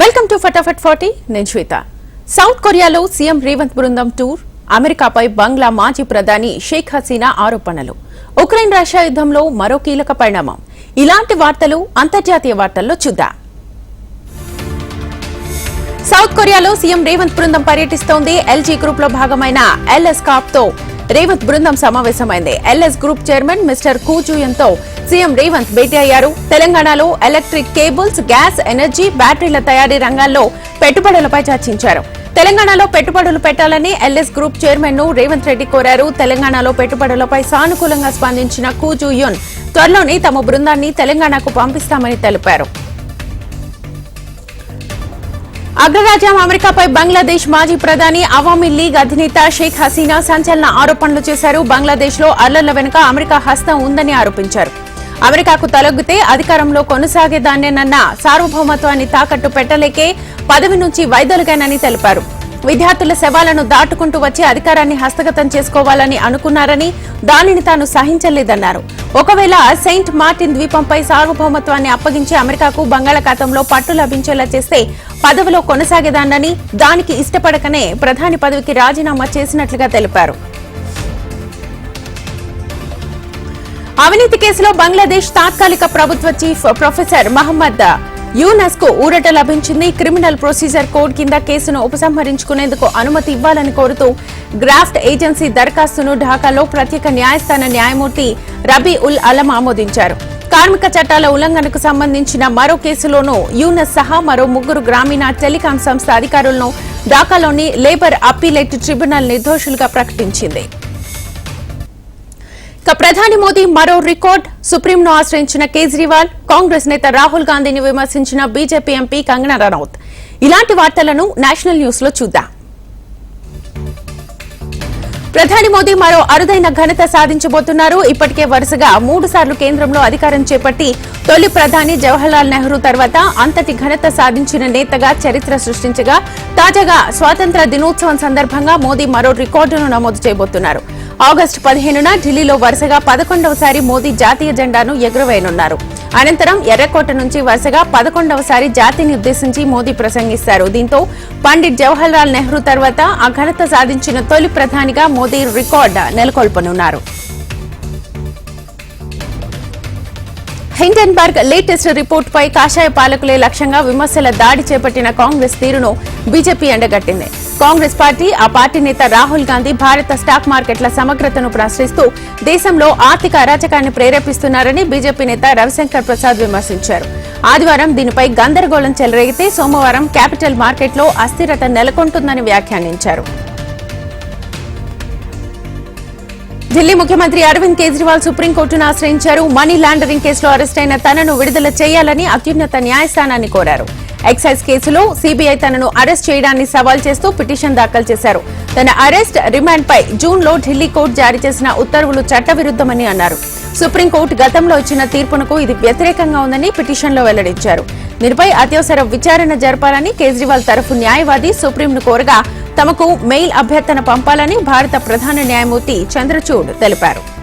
Welcome to ఫటాఫట్ forty నేను Shweta. South కొరియాలో సీఎం రేవంత్ బృందం టూర్ అమెరికాపై బంగ్లా మాజీ ప్రధాని షేక్ హసీనా ఆరోపణలు. ఉక్రెయిన్ రష్యా యుద్ధంలో మరో కీలక పరిణామం. ఇలాంటి వార్తలు అంతర్జాతీయ వార్తల్లో చూద్దాం. సౌత్ కొరియాలో సీఎం రేవంత్ బృందం పర్యటిస్తోంది. ఎల్జీ గ్రూప్లో భాగమైన ఎల్ఎస్ కాప్తో రేవంత్ బృందం సమావేశమైంది. ఎల్ఎస్ గ్రూప్ చైర్మన్ మిస్టర్ కూజుయన్తో సీఎం రేవంత్ భేటీ అయ్యారు. తెలంగాణలో ఎలక్ట్రిక్ కేబుల్స్ గ్యాస్ ఎనర్జీ బ్యాటరీల తయారీ రంగాల్లో పెట్టుబడులపై చర్చించారు. తెలంగాణలో పెట్టుబడులు పెట్టాలని ఎల్ఎస్ గ్రూప్ చైర్మన్ను రేవంత్ రెడ్డి కోరారు. తెలంగాణలో పెట్టుబడులపై సానుకూలంగా స్పందించిన కూజుయున్ త్వరలోనే తమ బృందాన్ని తెలంగాణకు పంపిస్తామని తెలిపారు. అగ్రరాజ్యం అమెరికాపై బంగ్లాదేశ్ మాజీ ప్రధాని అవామీ లీగ్ అధినేత షేక్ హసీనా సంచలన ఆరోపణలు చేశారు. బంగ్లాదేశ్లో అల్లర్ల వెనుక అమెరికా హస్తం ఉందని ఆరోపించారు. అమెరికాకు తలొగ్గితే అధికారంలో కొనసాగేదాన్నేనన్న సార్వభౌమత్వాన్ని తాకట్టు పెట్టలేకే పదవి నుంచి వైదొలిగానని తెలిపారు. విద్యార్థుల శవాలను దాటుకుంటూ వచ్చి అధికారాన్ని హస్తగతం చేసుకోవాలని అనుకున్నారని దానిని తాను సహించలేదన్నారు. ఒకవేళ సెయింట్ మార్టిన్ ద్వీపంపై సార్వభౌమత్వాన్ని అప్పగించి అమెరికాకు బంగాళాఖాతంలో పట్టు లభించేలా చేస్తే పదవిలో కొనసాగేదాన్నని దానికి ఇష్టపడకనే ప్రధాని పదవికి రాజీనామా చేసినట్లుగా తెలిపారు. అవినీతి కేసులో బంగ్లాదేశ్ తాత్కాలిక ప్రభుత్వ చీఫ్ ప్రొఫెసర్ మహమ్మద్ యునెస్కో ఊరట లభించింది. క్రిమినల్ ప్రొసీజర్ కోడ్ కింద కేసును ఉపసంహరించుకునేందుకు అనుమతి ఇవ్వాలని కోరుతూ గ్రాఫ్ట్ ఏజెన్సీ దరఖాస్తును ఢాకాలో ప్రత్యేక న్యాయస్థాన న్యాయమూర్తి రబీ ఉల్ అలం ఆమోదించారు. కార్మిక చట్టాల ఉల్లంఘనకు సంబంధించిన మరో కేసులోనూ యూనస్ సహా మరో ముగ్గురు గ్రామీణ టెలికాం సంస్థ అధికారులను ఢాకాలోని లేబర్ అప్పీలేట్ ట్రిబ్యునల్ నిర్దోషులుగా ప్రకటించింది. ఇక ప్రధాని మోదీ మరో రికార్డ్. సుప్రీంను ఆశ్రయించిన కేజ్రీవాల్ కాంగ్రెస్ నేత రాహుల్ గాంధీని విమర్శించిన బీజేపీ ఎంపీ కంగనా రనౌత్. ఇలాంటి వార్తలను నేషనల్ న్యూస్లో చూద్దాం. ప్రధాని మోదీ మరో అరుదైన ఘనత సాధించబోతున్నారు. ఇప్పటికే వరుసగా మూడు సార్లు కేంద్రంలో అధికారం చేపట్టి తొలి ప్రధాని జవహర్లాల్ నెహ్రూ తర్వాత అంతటి ఘనత సాధించిన నేతగా చరిత్ర సృష్టించగా తాజాగా స్వాతంత్ర దినోత్సవం సందర్భంగా మోదీ మరో రికార్డును నమోదు చేయబోతున్నారు. ఆగస్టు పదిహేనున ఢిల్లీలో వరుసగా పదకొండవసారి మోదీ జాతీయ జెండాను ఎగురవేయనున్నారు. అనంతరం ఎర్రకోట నుంచి వరుసగా పదకొండవసారి జాతిని ఉద్దేశించి మోదీ ప్రసంగిస్తారు. దీంతో పండిట్ జవహర్లాల్ నెహ్రూ తర్వాత ఆ ఘనత సాధించిన తొలి ప్రధానిగా మోదీ రికార్డు నెలకొల్పనున్నారు. హిండెన్బర్గ్ లేటెస్ట్ రిపోర్ట్ పై కాషాయ పాలకులే లక్ష్యంగా విమర్శల దాడి చేపట్టిన కాంగ్రెస్ తీరును బీజేపీ ఎండగట్టింది. కాంగ్రెస్ పార్టీ ఆ పార్టీ నేత రాహుల్ గాంధీ భారత స్టాక్ మార్కెట్ల సమగ్రతను ప్రశ్నిస్తూ దేశంలో ఆర్థిక అరాచకాన్ని ప్రేరేపిస్తున్నారని బీజేపీ నేత రవిశంకర్ ప్రసాద్ విమర్శించారు. ఆదివారం దీనిపై గందరగోళం చెలరేగితే సోమవారం క్యాపిటల్ మార్కెట్లో అస్థిరత నెలకొంటుందని వ్యాఖ్యానించారు. ఢిల్లీ ముఖ్యమంత్రి అరవింద్ కేజ్రీవాల్ సుప్రీంకోర్టును ఆశ్రయించారు. మనీ లాండరింగ్ కేసులో అరెస్టైన తనను విడుదల చేయాలని అత్యున్నత న్యాయస్థానాన్ని కోరారు. ఎక్సైజ్ కేసులో సీబీఐ తనను అరెస్ట్ చేయడాన్ని సవాల్ చేస్తూ పిటిషన్ దాఖలు చేశారు. తన అరెస్ట్ రిమాండ్పై జూన్లో ఢిల్లీ కోర్టు జారీ చేసిన ఉత్తర్వులు చట్టవిరుద్దమని అన్నారు. సుప్రీంకోర్టు గతంలో ఇచ్చిన తీర్పునకు ఇది వ్యతిరేకంగా ఉందని పిటిషన్లో వెల్లడించారు. దీనిపై అత్యవసర విచారణ జరపాలని కేజ్రీవాల్ తరఫు న్యాయవాది సుప్రీంను కోరగా తమకు మెయిల్ అభ్యర్థన పంపాలని భారత ప్రధాన న్యాయమూర్తి చంద్రచూడ్ తెలిపారు.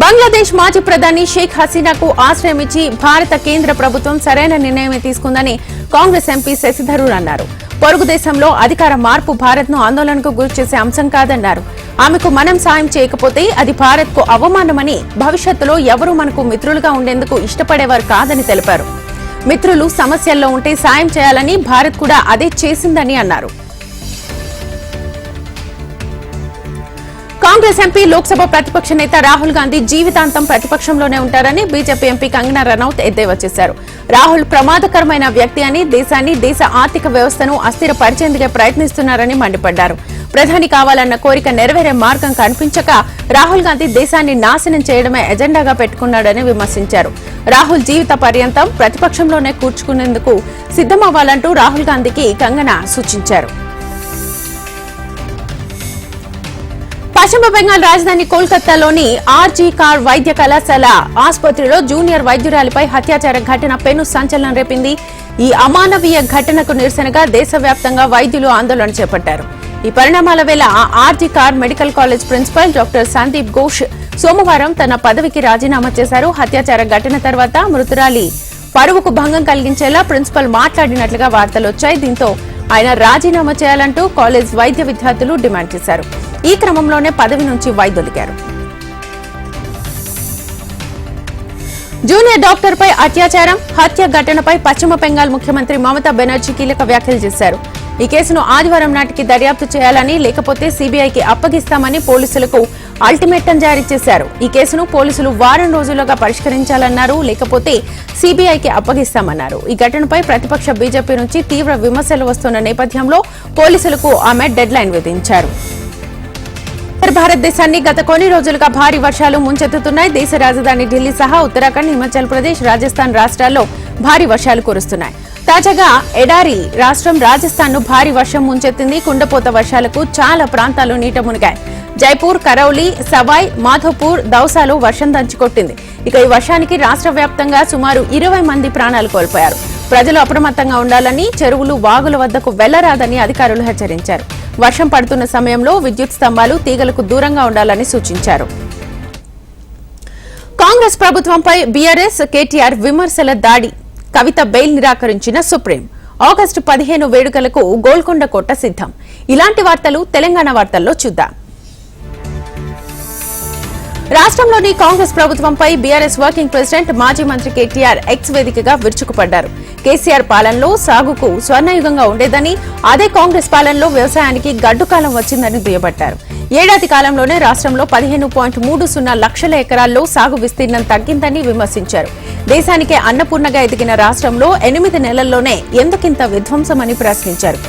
బంగ్లాదేశ్ మాజీ ప్రధాని షేక్ హసీనాకు ఆశ్రయం ఇచ్చి భారత కేంద్ర ప్రభుత్వం సరైన నిర్ణయమే తీసుకుందని కాంగ్రెస్ ఎంపీ శశిధరూర్ అన్నారు. పొరుగు దేశంలో అధికార మార్పు భారత్ను ఆందోళనకు గురిచేసే అంశం కాదన్నారు. ఆమెకు మనం సాయం చేయకపోతే అది భారత్కు అవమానమని భవిష్యత్తులో ఎవరూ మనకు మిత్రులుగా ఉండేందుకు ఇష్టపడేవారు కాదని తెలిపారు. మిత్రులు సమస్యల్లో ఉంటే సాయం చేయాలని భారత్ కూడా అదే చేసిందని అన్నారు. కాంగ్రెస్ ఎంపీ లోక్సభ ప్రతిపక్ష నేత రాహుల్ గాంధీ జీవితాంతం ప్రతిపక్షంలోనే ఉంటారని బీజేపీ ఎంపీ కంగనా రనౌత్ ఎద్దేవా చేశారు. రాహుల్ ప్రమాదకరమైన వ్యక్తి అని దేశాన్ని దేశ ఆర్థిక వ్యవస్థను అస్థిరపరిచేందుకే ప్రయత్నిస్తున్నారని మండిపడ్డారు. ప్రధాని కావాలన్న కోరిక నెరవేరే మార్గం కనిపించక రాహుల్ గాంధీ దేశాన్ని నాశనం చేయడమే ఎజెండాగా పెట్టుకున్నాడని విమర్శించారు. రాహుల్ జీవిత పర్యంతం ప్రతిపక్షంలోనే కూర్చుకునేందుకు సిద్దమవ్వాలంటూ రాహుల్ గాంధీకి కంగనా సూచించారు. పశ్చిమ బెంగాల్ రాజధాని కోల్కతాలోని ఆర్జీ కార్ వైద్య కళాశాల ఆసుపత్రిలో జూనియర్ వైద్యురాలిపై హత్యాచార ఘటన పెను సంచలనం రేపింది. ఈ అమానవీయ ఘటనకు నిరసనగా దేశవ్యాప్తంగా వైద్యులు ఆందోళన చేపట్టారు. ఈ పరిణామాల వేళ RG Kar medical college principal doctor Sandip Ghosh సోమవారం తన పదవికి రాజీనామా చేశారు. హత్యాచార ఘటన తర్వాత మృతురాలి పరువుకు భంగం కలిగించేలా ప్రిన్సిపల్ మాట్లాడినట్లుగా వార్తలు వచ్చాయి దీంతో ఆయన రాజీనామా చేయాలంటూ కాలేజ్ వైద్య విద్యార్థులు డిమాండ్ చేశారు. ఈ క్రమంలోనే పదవి నుంచి వైదొలిగారు. జూనియర్ డాక్టర్ పై అత్యాచారం హత్య ఘటనపై పశ్చిమ బెంగాల్ ముఖ్యమంత్రి మమతా బెనర్జీ కీలక వ్యాఖ్యలు చేశారు. ఈ కేసును ఆదివారం నాటికి దర్యాప్తు చేయాలని లేకపోతే సీబీఐకి అప్పగిస్తామని పోలీసులకు అల్టిమేటం జారీ చేశారు. ఈ కేసును పోలీసులు వారం రోజులుగా పరిష్కరించాలన్నారు లేకపోతే సీబీఐకి అప్పగిస్తామన్నారు. ఈ ఘటనపై ప్రతిపక్ష బీజేపీ నుంచి తీవ్ర విమర్శలు వస్తున్న నేపథ్యంలో పోలీసులకు ఆమె డెడ్ లైన్ విధించారు. భారతదేశాన్ని గత కొన్ని రోజులుగా భారీ వర్షాలు ముంచెత్తుతున్నాయి. దేశ రాజధాని ఢిల్లీ సహా ఉత్తరాఖండ్ హిమాచల్ ప్రదేశ్ రాజస్థాన్ రాష్ట్రాల్లో భారీ వర్షాలు కురుస్తున్నాయి. తాజాగా ఎడారి రాష్ట్రం రాజస్థాన్ను భారీ వర్షం ముంచెత్తింది. కుండపోత వర్షాలకు చాలా ప్రాంతాలు నీట మునిగాయి. జైపూర్ కరౌలి సవాయ్ మాధోపూర్ దౌసాలో వర్షం దంచుకొట్టింది. ఇక ఈ వర్షానికి రాష్ట్ర వ్యాప్తంగా సుమారు ఇరవై మంది ప్రాణాలు కోల్పోయారు. ప్రజలు అప్రమత్తంగా ఉండాలని చెరువులు వాగుల వద్దకు వెళ్ళరాదని అధికారులు హెచ్చరించారు. వర్షం పడుతున్న సమయంలో విద్యుత్ స్తంభాలు తీగలకు దూరంగా ఉండాలని సూచించారు. కాంగ్రెస్ ప్రభుత్వంపై బీఆర్ఎస్ కేటీఆర్ విమర్శల దాడి. కవిత బెయిల్ నిరాకరించిన సుప్రీం. ఆగస్టు పదిహేను వేడుకలకు గోల్కొండ కోట సిద్ధం. ఇలాంటి వార్తలు తెలంగాణ వార్తల్లో చూద్దాం. రాష్ట్రంలోని కాంగ్రెస్ ప్రభుత్వంపై బీఆర్ఎస్ వర్కింగ్ ప్రెసిడెంట్ మాజీ మంత్రి కేటీఆర్ ఎక్స్ వేదికగా విరుచుకుపడ్డారు. కేసీఆర్ పాలనలో సాగుకు స్వర్ణయుగంగా ఉండేదని అదే కాంగ్రెస్ పాలనలో వ్యవసాయానికి గడ్డుకాలం వచ్చిందని దుయ్యబట్టారు. ఏడాది కాలంలోనే రాష్ట్రంలో పదిహేను పాయింట్ మూడు సున్నా లక్షల ఎకరాల్లో సాగు విస్తీర్ణం తగ్గిందని విమర్శించారు. దేశానికే అన్నపూర్ణగా ఎదిగిన రాష్ట్రంలో ఎనిమిది నెలల్లోనే ఎందుకింత విధ్వంసమని ప్రశ్నించారు.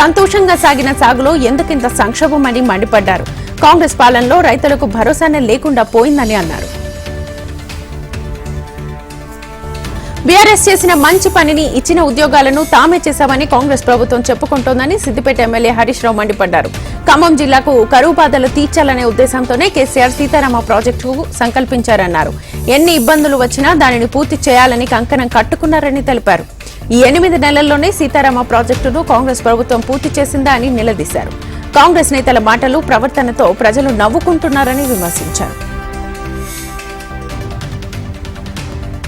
సంతోషంగా సాగిన సాగులో ఎందుకింత సంక్షోభమని మండిపడ్డారు. కాంగ్రెస్ పాలనలో రైతులకు భరోసానే లేకుండా పోయిందని అన్నారు. బీఆర్ఎస్ చేసిన మంచి పనిని ఇచ్చిన ఉద్యోగాలను తామే చేశామని కాంగ్రెస్ ప్రభుత్వం చెప్పుకుంటోందని సిద్దిపేట ఎమ్మెల్యే హరీష్ రావు మండిపడ్డారు. ఖమ్మం జిల్లాకు కరువు బాధలు తీర్చాలనే ఉద్దేశంతోనే కేసీఆర్ సీతారామ ప్రాజెక్టుకు సంకల్పించారన్నారు. ఎన్ని ఇబ్బందులు వచ్చినా దానిని పూర్తి చేయాలని కంకణం కట్టుకున్నారని తెలిపారు. ఈ ఎనిమిది నెలల్లోనే సీతారామ ప్రాజెక్టును కాంగ్రెస్ ప్రభుత్వం పూర్తి చేసిందా అని నిలదీశారు. కాంగ్రెస్ నేతల మాటలు ప్రవర్తనతో ప్రజలు నవ్వుకుంటున్నారని విమర్శించారు.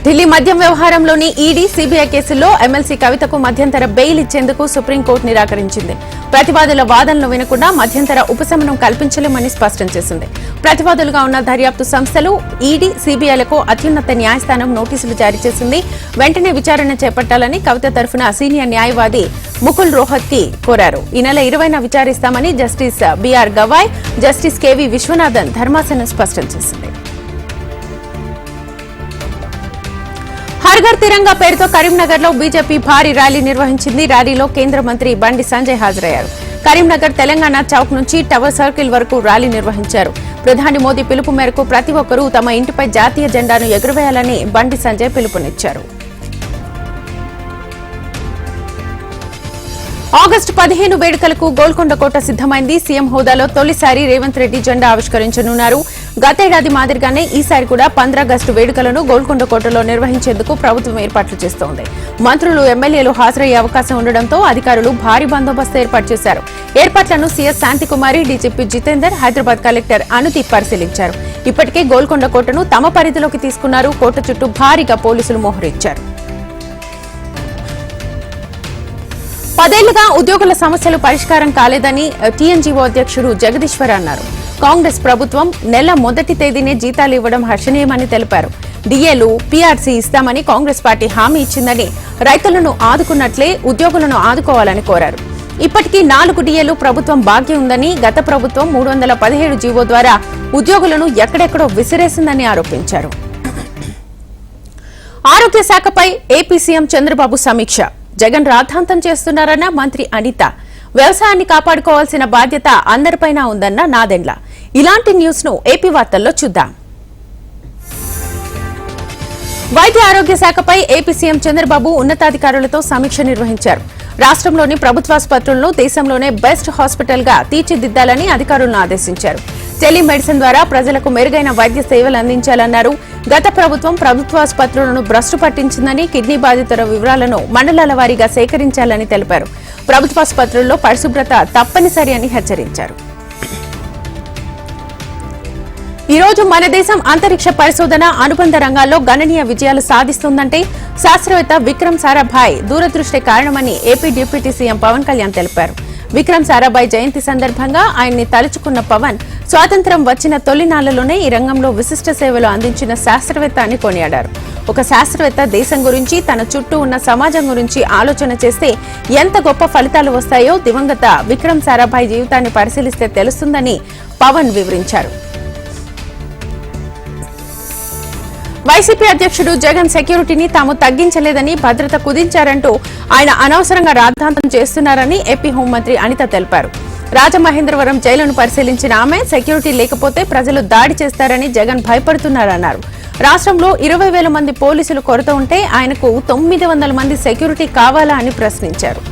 ఢిల్లీ మద్యం వ్యవహారంలోని ఈడీ సీబీఐ కేసుల్లో ఎమ్మెల్సీ కవితకు మధ్యంతర బెయిల్ ఇచ్చేందుకు సుప్రీంకోర్టు నిరాకరించింది. ప్రతివాదుల వాదనలు వినకుండా మధ్యంతర ఉపశమనం కల్పించలేమని స్పష్టం చేసింది. ప్రతివాదులుగా ఉన్న దర్యాప్తు సంస్థలు ఈడీ సీబీఐలకు అత్యున్నత న్యాయస్థానం నోటీసులు జారీ చేసింది. వెంటనే విచారణ చేపట్టాలని కవిత తరఫున సీనియర్ న్యాయవాది ముకుల్ రోహత్కి కోరారు. ఈ నెల ఇరవైన విచారిస్తామని justice uh, BR Gavai justice KV Viswanathan ధర్మాసనం స్పష్టం చేసింది. హర్ఘర్ తిరంగా పేరుతో కరీంనగర్లో బీజేపీ భారీ ర్యాలీ నిర్వహించింది. ర్యాలీలో కేంద్ర మంత్రి బండి సంజయ్ హాజరయ్యారు. కరీంనగర్ తెలంగాణ చౌక్ నుంచి టవర్ సర్కిల్ వరకు ర్యాలీ నిర్వహించారు. ప్రధాని మోదీ పిలుపు మేరకు ప్రతి ఒక్కరూ తమ ఇంటిపై జాతీయ జెండాను ఎగురవేయాలని బండి సంజయ్ పిలుపునిచ్చారు. ఆగస్టు పదిహేను వేడుకలకు గోల్కొండ కోట సిద్దమైంది సీఎం హోదాలో తొలిసారి రేవంత్ రెడ్డి జెండా ఆవిష్కరించనున్నారు. గతేడాది మాదిరిగానే ఈసారి కూడా పంద్రాగస్టు వేడుకలను గోల్కొండ కోటలో నిర్వహించేందుకు ప్రభుత్వం ఏర్పాట్లు చేస్తోంది. మంత్రులు ఎమ్మెల్యేలు హాజరయ్యే అవకాశం ఉండడంతో అధికారులు భారీ బందోబస్తు ఏర్పాటు చేశారు. ఏర్పాట్లను CS Shanthikumari DGP Jitender Hyderabad collector Anudeep పరిశీలించారు. ఇప్పటికే గోల్కొండ కోటను తమ పరిధిలోకి తీసుకున్నారు. కోట చుట్టూ భారీగా పోలీసులు మోహరించారు. పదేళ్ళుగా ఉద్యోగుల సమస్యలు పరిష్కారం కాలేదని టీఎన్జీఓ అధ్యక్షుడు జగదీశ్వర్ అన్నారు. కాంగ్రెస్ ప్రభుత్వం నెల మొదటి తేదీనే జీతాలు ఇవ్వడం హర్షణీయమని తెలిపారు. డిఏలు పీఆర్సీ ఇస్తామని కాంగ్రెస్ పార్టీ హామీ ఇచ్చిందని రైతులను ఆదుకున్నట్లే ఉద్యోగులను ఆదుకోవాలని కోరారు. ఇప్పటికీ నాలుగు డిఏలు ప్రభుత్వం బాకీ ఉందని గత ప్రభుత్వం మూడు వందల పదిహేడు జీవో ద్వారా ఉద్యోగులను ఎక్కడెక్కడో విసిరేసిందని ఆరోపించారు. ఆరోగ్య శాఖపై ఏపీ సీఎం చంద్రబాబు సమీక్ష. జగన్ రాద్ధాంతం చేస్తున్నారన్న మంత్రి అనిత. వ్యవసాయాన్ని కాపాడుకోవాల్సిన బాధ్యత అందరిపైన ఉందన్న నాదెండ్ల. ఇలాంటి న్యూస్ను ఏపీ వార్తల్లో చూద్దాం. వైద్య ఆరోగ్య శాఖపై ఏపీ సీఎం చంద్రబాబు ఉన్నతాధికారులతో సమీక్ష నిర్వహించారు. రాష్ట్రంలోని ప్రభుత్వాసుపత్రులను దేశంలోనే బెస్ట్ హాస్పిటల్గా తీర్చిదిద్దాలని అధికారులను ఆదేశించారు. టెలిమెడిసిన్ ద్వారా ప్రజలకు మెరుగైన వైద్య సేవలు అందించాలన్నారు. గత ప్రభుత్వం ప్రభుత్వాసుపత్రులను భ్రష్టు పట్టించిందని కిడ్నీ బాధితుల వివరాలను మండలాల వారీగా సేకరించాలని తెలిపారు. ప్రభుత్వాసుపత్రుల్లో పరిశుభ్రత తప్పనిసరి అని హెచ్చరించారు. ఈ రోజు మన దేశం అంతరిక్ష పరిశోధన అనుబంధ రంగాల్లో గణనీయ విజయాలు సాధిస్తుందంటే శాస్త్రవేత్త విక్రమ్ సారాభాయ్ దూరదృష్టి కారణమని AP deputy CM Pawan Kalyan తెలిపారు. విక్రమ్ సారాభాయ్ జయంతి సందర్భంగా ఆయన్ని తలుచుకున్న పవన్ స్వాతంత్ర్యం వచ్చిన తొలినాళ్ళలోనే ఈ రంగంలో విశిష్ట సేవలు అందించిన శాస్త్రవేత్త అని కొనియాడారు. ఒక శాస్త్రవేత్త దేశం గురించి తన చుట్టూ ఉన్న సమాజం గురించి ఆలోచన చేస్తే ఎంత గొప్ప ఫలితాలు వస్తాయో దివంగత విక్రమ్ సారాభాయ్ జీవితాన్ని పరిశీలిస్తే తెలుస్తుందని పవన్ వివరించారు. వైసీపీ అధ్యక్షుడు జగన్ సెక్యూరిటీని తాము తగ్గించలేదని భద్రత కుదించారంటూ ఆయన అనవసరంగా రాద్ధాంతం చేస్తున్నారని ఏపీ హోంమంత్రి అనిత తెలిపారు. రాజమహేంద్రవరం జైలును పరిశీలించిన ఆమె సెక్యూరిటీ లేకపోతే ప్రజలు దాడి చేస్తారని జగన్ భయపడుతున్నారన్నారు. రాష్ట్రంలో ఇరవై వేల మంది పోలీసులు కొరత ఉంటే ఆయనకు తొమ్మిది వందల మంది సెక్యూరిటీ కావాలా అని ప్రశ్నించారు.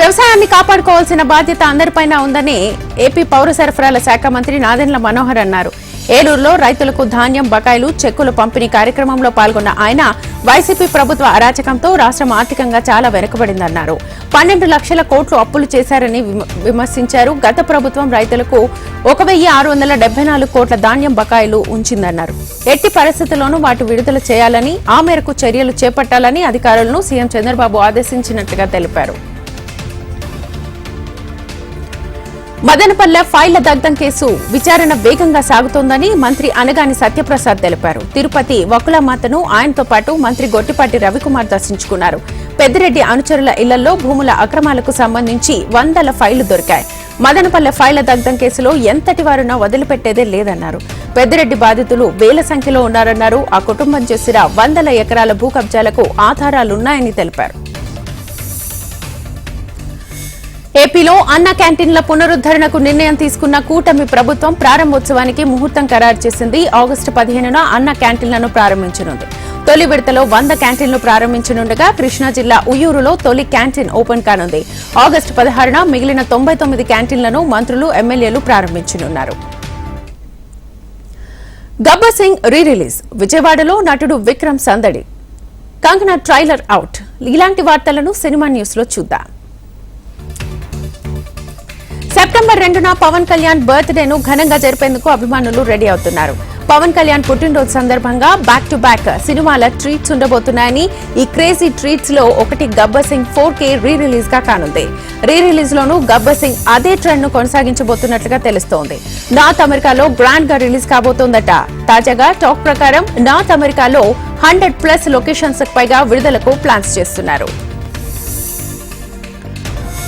వ్యవసాయాన్ని కాపాడుకోవాల్సిన బాధ్యత అందరిపైన ఉందని ఏపీ పౌర సరఫరాల శాఖ మంత్రి నాదెండ్ల మనోహర్ అన్నారు. ఏలూరులో రైతులకు ధాన్యం బకాయిలు చెక్కులు పంపిణీ కార్యక్రమంలో పాల్గొన్న ఆయన వైసీపీ ప్రభుత్వ అరాచకంతో రాష్ట్రం ఆర్థికంగా చాలా వెనుకబడిందన్నారు. పన్నెండు లక్షల కోట్లు అప్పులు చేశారని విమ- విమర్శించారు. గత ప్రభుత్వం రైతులకు ఒక వెయ్యి ఆరు వందల డెబ్బై నాలుగు కోట్ల ధాన్యం బకాయిలు ఉంచిందన్నారు. ఎట్టి పరిస్థితుల్లోనూ వాటి విడుదల చేయాలని ఆ మేరకు చర్యలు చేపట్టాలని అధికారులను సీఎం చంద్రబాబు ఆదేశించినట్లుగా తెలిపారు. మదనపల్లె ఫైళ్ళ దగ్ధం కేసు విచారణ వేగంగా సాగుతోందని మంత్రి అనగాని సత్యప్రసాద్ తెలిపారు. తిరుపతి వకులమాతను ఆయనతో పాటు మంత్రి గొట్టిపాటి రవికుమార్ దర్శించుకున్నారు. పెద్దిరెడ్డి అనుచరుల ఇళ్ళలో భూముల అక్రమాలకు సంబంధించి వందల ఫైళ్ళు దొరికాయి. మదనపల్లె ఫైళ్ళ దగ్ధం కేసులో ఎంతటి వారునా వదిలిపెట్టేదే లేదన్నారు. పెద్దిరెడ్డి బాధితులు వేల సంఖ్యలో ఉన్నారన్నారు. ఆ కుటుంబం చేసిన వందల ఎకరాల భూ కబ్జాలకు ఆధారాలున్నాయని తెలిపారు. ఏపీలో అన్న క్యాంటీన్ల పునరుద్దరణకు నిర్ణయం తీసుకున్న కూటమి ప్రభుత్వం ప్రారంభోత్సవానికి ముహూర్తం ఖరారు చేసింది. ఆగస్టు పదిహేనున అన్న క్యాంటీన్లను ప్రారంభించనుంది. తొలి విడతలో వంద క్యాంటీన్లు ప్రారంభించనుండగా కృష్ణా జిల్లా ఉయ్యూరులో తొలి క్యాంటీన్ ఓపెన్ కానుంది. ఆగస్టు పదహారున మిగిలిన తొంభై తొమ్మిది క్యాంటీన్లను మంత్రులు ఎమ్మెల్యేలు ప్రారంభించనున్నారు. గబ్బర్ సింగ్ రీ రిలీజ్ విజయవాడలో నటుడు విక్రమ్ సందడి. Kangana trailer out. ఇలాంటి వార్తలను సినిమా న్యూస్లో చూద్దాం. సెప్టెంబర్ రెండున పవన్ కళ్యాణ్ బర్త్డేను ఘనంగా జరిపేందుకు అభిమానులు రెడీ అవుతున్నారు. పవన్ కళ్యాణ్ పుట్టినరోజు సందర్భంగా బ్యాక్ టు బ్యాక్ సినిమాల ట్రీట్స్ ఉండబోతున్నాయని ఈ క్రేజీ ట్రీట్స్లో ఒకటి Gabbar Singh four K re రిలీజ్గా కానుంది. రీ రిలీజ్ లోనూ గబ్బర్ సింగ్ అదే ట్రెండ్ను కొనసాగించబోతున్నట్లుగా తెలుస్తోంది. నార్త్ అమెరికాలో గ్రాండ్గా రిలీజ్ కాబోతోందట. తాజాగా టాక్ ప్రకారం నార్త్ అమెరికాలో హండ్రెడ్ ప్లస్ లొకేషన్స్ పైగా విడుదలకు ప్లాన్స్ చేస్తున్నారు.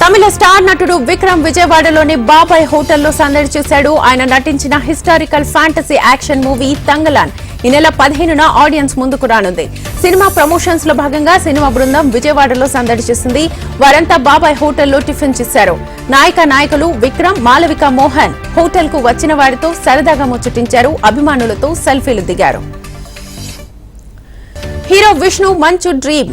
తమిళ స్టార్ నటుడు విక్రమ్ విజయవాడలోని బాబాయ్ హోటల్లో సందడి చేశాడు. ఆయన నటించిన historical fantasy action movie Thangalaan. ఈ నెల పదిహేనున ఆడియన్స్ ముందుకు రానుంది. సినిమా ప్రమోషన్స్లో భాగంగా సినిమా బృందం విజయవాడలో సందడి చేసింది. వారంతా బాబాయ్ హోటల్లో టిఫిన్ చేశారు. నాయక నాయకులు విక్రమ్ మాలవిక మోహన్ హోటల్కు వచ్చిన వారితో సరదాగా ముచ్చటించారు. అభిమానులతో సెల్ఫీలు దిగారు. హీరో విష్ణు మంచు డ్రీమ్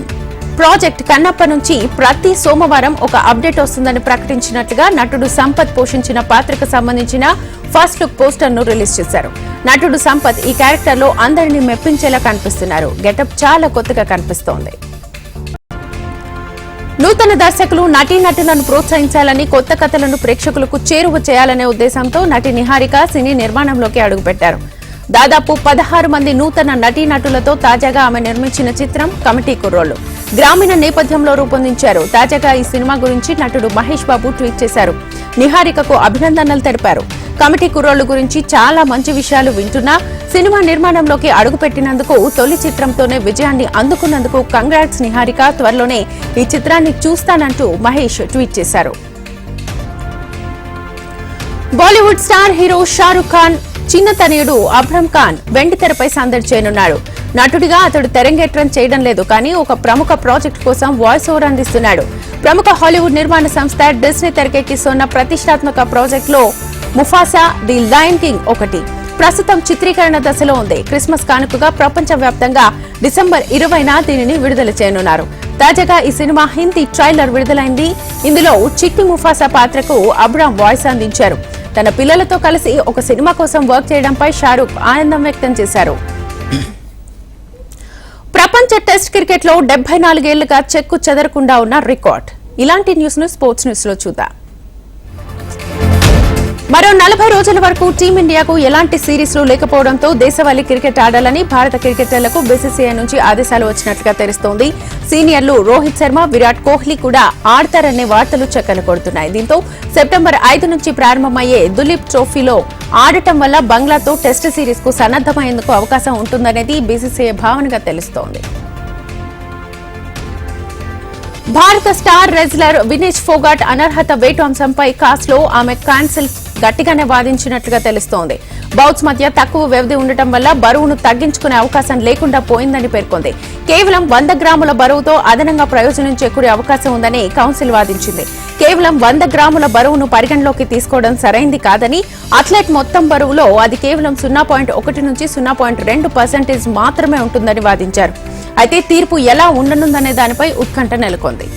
ప్రాజెక్ట్ కన్నప్ప నుంచి ప్రతి సోమవారం ఒక అప్డేట్ వస్తుందని ప్రకటించినట్లుగా నటుడు సంపత్ పోషించిన పాత్రకు సంబంధించిన ఫస్ట్ లుక్ పోస్టర్ను రిలీజ్ చేశారు. నటుడు సంపత్ ఈ క్యారెక్టర్లో అందరినీ మెప్పించేలా కనిపిస్తున్నారు. గెటప్ చాలా కొత్తగా కనిపిస్తోంది. నూతన దర్శకులు నటీనటులను ప్రోత్సహించాలని కొత్త కథలను ప్రేక్షకులకు చేరువ చేయాలనే ఉద్దేశంతో నటి నిహారిక సినీ నిర్మాణంలోకి అడుగుపెట్టారు. దాదాపు పదహారు మంది నూతన నటీనటులతో తాజాగా ఆమె నిర్మించిన చిత్రం కమిటీ కుర్రోళ్ళు గ్రామీణ నేపథ్యంలో రూపొందించారు. తాజాగా ఈ సినిమా గురించి నటుడు మహేష్ బాబు ట్వీట్ చేశారు. నిహారికకు అభినందనలు తెలిపారు. కమిటీ కుర్రోళ్ళ గురించి చాలా మంచి విషయాలు వింటున్నా సినిమా నిర్మాణంలోకి అడుగుపెట్టినందుకు తొలి చిత్రంతోనే విజయాన్ని అందుకున్నందుకు కంగ్రాట్స్ నిహారిక త్వరలోనే ఈ చిత్రాన్ని చూస్తానంటూ మహేష్ ట్వీట్ చేశారు. Bollywood star hero Shah Rukh Khan చిన్న తనయుడు అబ్రహం ఖాన్ వెండి తెరపై సందడి చేయనున్నాడు. నటుడిగా అతడు తెరంగేట్రం చేయడం లేదు కానీ ఒక ప్రముఖ ప్రాజెక్ట్ కోసం వాయిస్ ఓవర్ అందిస్తున్నాడు. ప్రముఖ హాలీవుడ్ నిర్మాణ సంస్థ డిస్నీ తెరకెక్కిస్తున్న ప్రతిష్టాత్మక ప్రాజెక్ట్లో ముఫాసా ది లయన్ కింగ్ ఒకటి. ప్రస్తుతం చిత్రీకరణ దశలో ఉంది. క్రిస్మస్ కానుకగా ప్రపంచవ్యాప్తంగా డిసెంబర్ ఇరవైన దీనిని విడుదల చేయనున్నారు. తాజాగా ఈ సినిమా హిందీ ట్రైలర్ విడుదలైంది. ఇందులో చిట్టి ముఫాసా పాత్రకు అబ్రామ్ వాయిస్ అందించారు. తన పిల్లలతో కలిసి ఒక సినిమా కోసం వర్క్ చేయడంపై షారూక్ ఆనందం వ్యక్తం చేశారు. ప్రపంచ టెస్ట్ క్రికెట్లో డెబ్బై నాలుగేళ్ళుగా చెక్కు చెదరకుండా ఉన్న రికార్డ్. ఇలాంటి న్యూస్ను స్పోర్ట్స్ న్యూస్లో చూద్దాం. మరో నలభై రోజుల వరకు టీమిండియాకు ఎలాంటి సిరీస్లు లేకపోవడంతో దేశవాళీ క్రికెట్ ఆడాలని భారత క్రికెటర్లకు బీసీసీఐ నుంచి ఆదేశాలు వచ్చినట్లుగా తెలుస్తోంది. సీనియర్లు రోహిత్ శర్మ విరాట్ కోహ్లీ కూడా ఆడతారనే వార్తలు చక్కలు కొడుతున్నాయి. దీంతో సెప్టెంబర్ ఐదు నుంచి ప్రారంభమయ్యే దులీప్ ట్రోఫీలో ఆడటం వల్ల బంగ్లాతో టెస్ట్ సిరీస్కు సన్నద్దమయ్యేందుకు అవకాశం ఉంటుందనేది బీసీసీఐ భావనగా తెలుస్తోంది. భారత స్టార్ రెజ్లర్ వినేష్ ఫోగాట్ అనర్హత వేటు అంశంపై కాస్లో ఆమె క్యాన్సిల్ గట్టిగానే వాదించినట్లుగా తెలుస్తోంది. బౌట్స్ మధ్య తక్కువ వ్యవధి ఉండటం వల్ల బరువును తగ్గించుకునే అవకాశం లేకుండా పోయిందని పేర్కొంది. కేవలం వంద గ్రాముల బరువుతో అదనంగా ప్రయోజనం చేకూరే అవకాశం ఉందని కౌన్సిల్ వాదించింది. కేవలం వంద గ్రాముల బరువును పరిగణలోకి తీసుకోవడం సరైంది కాదని అథ్లెట్ మొత్తం బరువులో అది కేవలం సున్నా పాయింట్ ఒకటి నుంచి సున్నా పాయింట్ రెండు పర్సెంటేజ్ మాత్రమే ఉంటుందని వాదించారు. అయితే తీర్పు ఎలా ఉండనుందనే దానిపై ఉత్కంఠ నెలకొంది.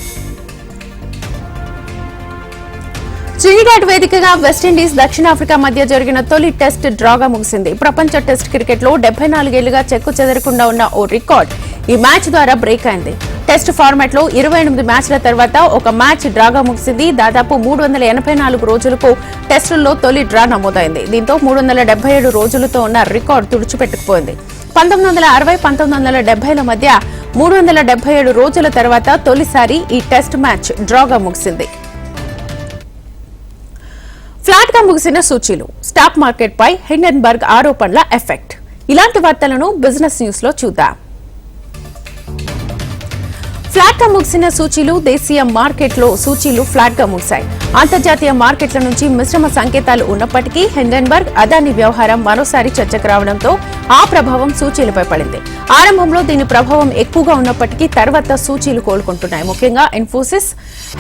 ట్రినిడాడ్ వేదికగా వెస్టిండీస్ దక్షిణాఫ్రికా మధ్య జరిగిన తొలి టెస్ట్ డ్రాగా ముగిసింది. ప్రపంచ టెస్ట్ క్రికెట్లో డెబ్బై నాలుగేళ్ళుగా చెక్కు చెదరకుండా ఉన్న ఓ రికార్డ్ ఈ మ్యాచ్ ద్వారా బ్రేక్ అయింది. టెస్ట్ ఫార్మాట్లో ఇరవై ఎనిమిది మ్యాచ్ల తర్వాత ఒక మ్యాచ్ డ్రాగా ముగిసింది. దాదాపు మూడు వందల ఎనభై నాలుగు రోజులకు టెస్టుల్లో తొలి డ్రా నమోదైంది. దీంతో మూడు వందల డెబ్బై ఏడు రోజులతో ఉన్న రికార్డు తుడిచిపెట్టుకుపోయింది. పంతొమ్మిది వందల అరవై పంతొమ్మిది వందల డెబ్బైల మధ్య మూడు వందల డెబ్బై ఏడు రోజుల తర్వాత తొలిసారి ఈ టెస్ట్ మ్యాచ్ డ్రాగా ముగిసింది. ఫ్లాట్గా ముగిసిన సూచీలు స్టాక్ మార్కెట్ పై హిండెన్బర్గ్ ఆరోపణల ఎఫెక్ట్. ఇలాంటి వార్తలను బిజినెస్ న్యూస్లో చూద్దాం. ఫ్లాట్గా ముగిసిన సూచీలు దేశీయ మార్కెట్లో సూచీలు ఫ్లాట్గా ముగిశాయి. అంతర్జాతీయ మార్కెట్ల నుంచి మిశ్రమ సంకేతాలు ఉన్నప్పటికీ హిండెన్బర్గ్ అదాని వ్యవహారం మరోసారి చర్చకు రావడంతో ఆ ప్రభావం సూచీలపై పడింది. ఆరంభంలో దీని ప్రభావం ఎక్కువగా ఉన్నప్పటికీ తర్వాత సూచీలు కోలుకుంటున్నాయి. ముఖ్యంగా Infosys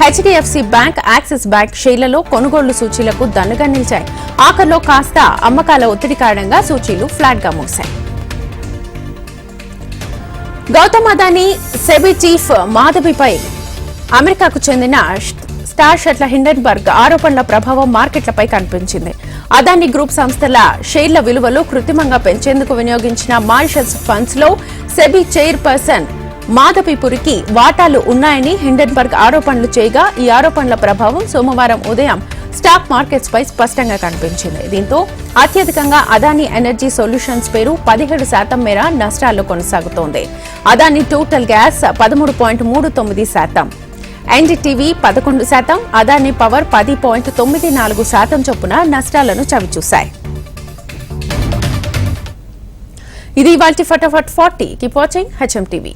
HDFC bank Axis bank షేర్లలో కొనుగోళ్ళు సూచీలకు దన్నుగా నిలిచాయి. ఆఖరిలో కాస్త అమ్మకాల ఒత్తిడి కారణంగా సూచీలు ఫ్లాట్గా ముగిశాయి. గౌతమ్ అదానీ సెబీ చీఫ్ మాధవిపై అమెరికాకు చెందిన స్టార్ షట్ల హిండెన్బర్గ్ ఆరోపణల ప్రభావం మార్కెట్లపై కనిపించింది. అదానీ గ్రూప్ సంస్థల షేర్ల విలువలు కృత్రిమంగా పెంచేందుకు వినియోగించిన మారిషస్ ఫండ్స్లో సెబీ చైర్పర్సన్ మాధవిపురికి వాటాలు ఉన్నాయని హిండెన్బర్గ్ ఆరోపణలు చేయగా ఈ ఆరోపణల ప్రభావం సోమవారం ఉదయం స్టాక్ మార్కెట్స్ పై స్పష్టంగా కనిపించింది. దీంతో అత్యధికంగా అదానీ ఎనర్జీ సొల్యూషన్స్ పేరు పదిహేడు శాతం మేర నష్టాల్లో కొనసాగుతోంది. అదానీ టోటల్ గ్యాస్ పదమూడు పాయింట్ మూడు తొమ్మిది శాతం. ఎన్డీటీవీ పదకొండు శాతం అదానీ పవర్ పది పాయింట్ తొమ్మిది నాలుగు శాతం చొప్పున నష్టాలను చవిచూశాయి. ఇది వాటి Fatafat forty. Keep watching HM TV